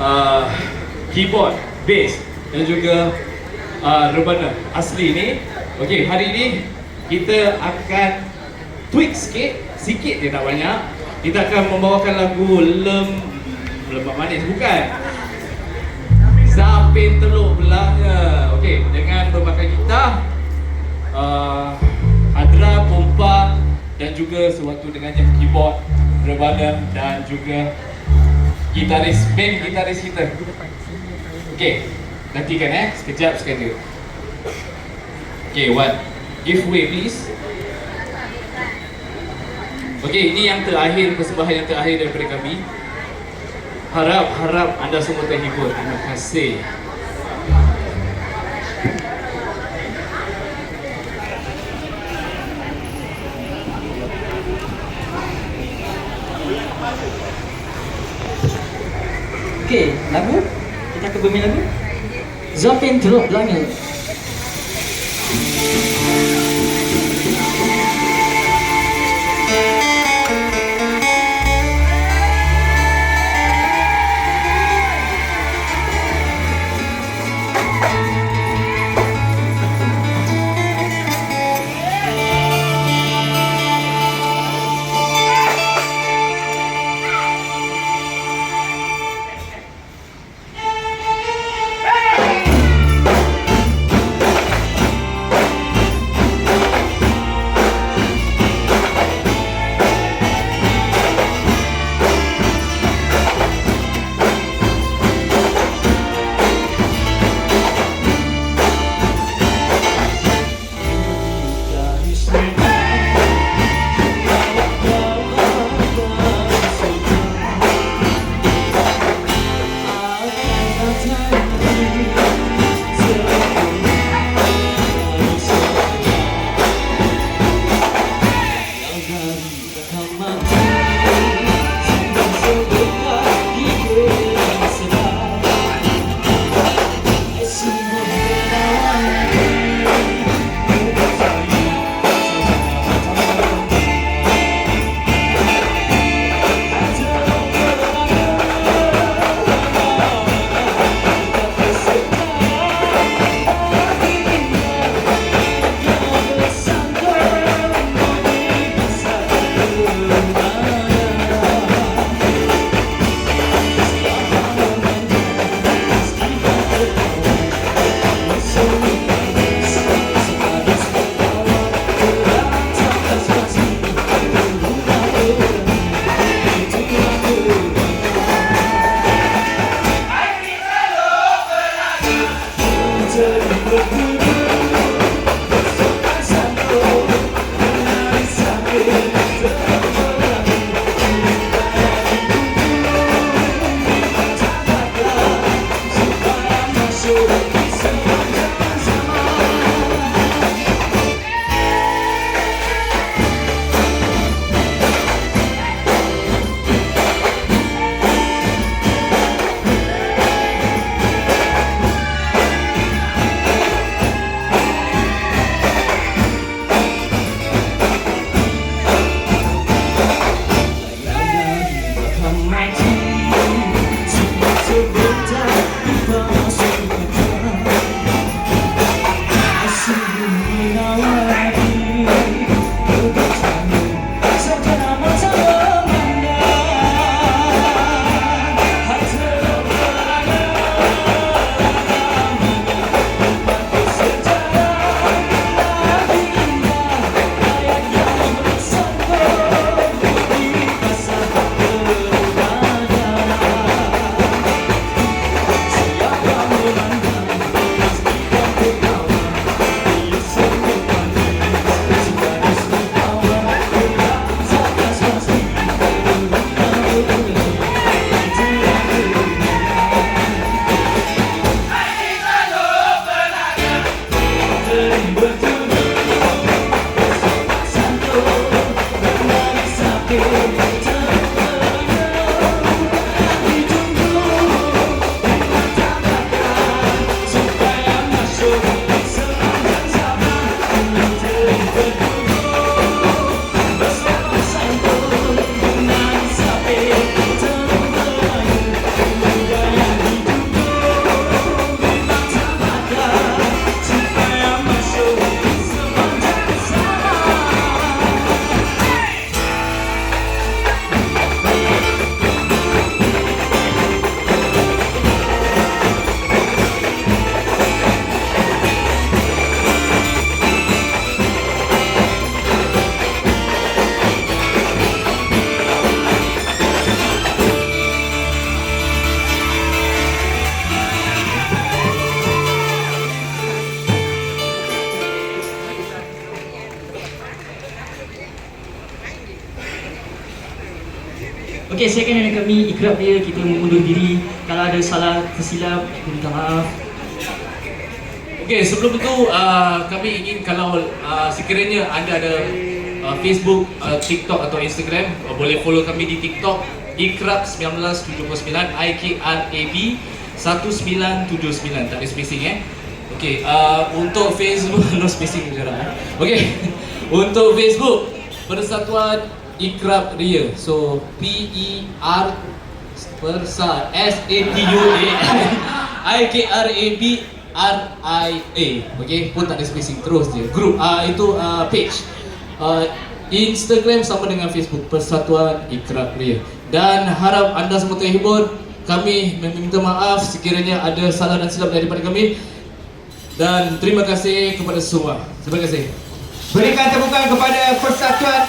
uh, keyboard, bass dan juga uh, rebana asli ni. Okey, hari ni kita akan tweak sikit, sikit je tak banyak. Kita akan membawakan lagu Lem Lemak Manis bukan. Zapin teluk belanga. Okey, dengan berbagai gitar uh, hadra, pompa dan juga sewaktu dengannya keyboard, rebana dan juga gitaris, main gitaris kita. Okey, nantikan eh, sekejap sekali. Okey, one. Give way please. Okey, ini yang terakhir, persembahan yang terakhir daripada kami. Harap, harap anda semua terhibur. Terima kasih. Okey, lagu akan bermain lagu Zafin Teluk Belanga. But Okey, saya dengan kami Ikrab dia kita mengundur diri. Kalau ada salah tersilap, minta maaf. Okey, sebelum itu uh, kami ingin kalau uh, sekiranya anda ada uh, Facebook, uh, TikTok atau Instagram, uh, boleh follow kami di TikTok ikrab1979 I K R A B 1979 tak ada spacing eh. Okey, uh, untuk Facebook no spacing sekarang eh. Okey. untuk Facebook Persatuan Ikrab Ria. So P E R Persa S A T U A I K R A B R I A. Okey, pun tak ada spacing terus je. Group ah uh, itu uh, page. Uh, Instagram sama dengan Facebook Persatuan Ikrab Ria. Dan harap anda semua terhibur. Kami meminta maaf sekiranya ada salah dan silap daripada kami. Dan terima kasih kepada semua. Terima kasih. Berikan tepukan kepada Persatuan